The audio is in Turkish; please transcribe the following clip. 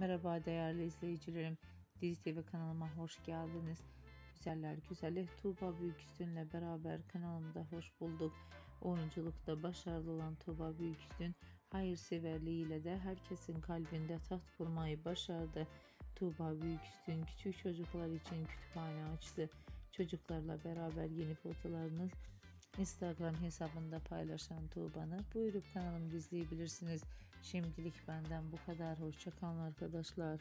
Merhaba değerli izleyicilerim. Dizi TV kanalıma hoş geldiniz. Güzeller güzeli Tuğba Büyüküstün'le beraber kanalımda hoş bulduk. Oyunculukta başarılı olan Tuğba Büyüküstün hayırseverliğiyle de herkesin kalbinde taht kurmayı başardı. Tuğba Büyüküstün küçük çocuklar için kütüphane açtı. Çocuklarla beraber yeni fotolarını Instagram hesabında paylaşan Tuğba'nı buyurup kanalımı izleyebilirsiniz. Şimdilik benden bu kadar. Hoşçakalın arkadaşlar.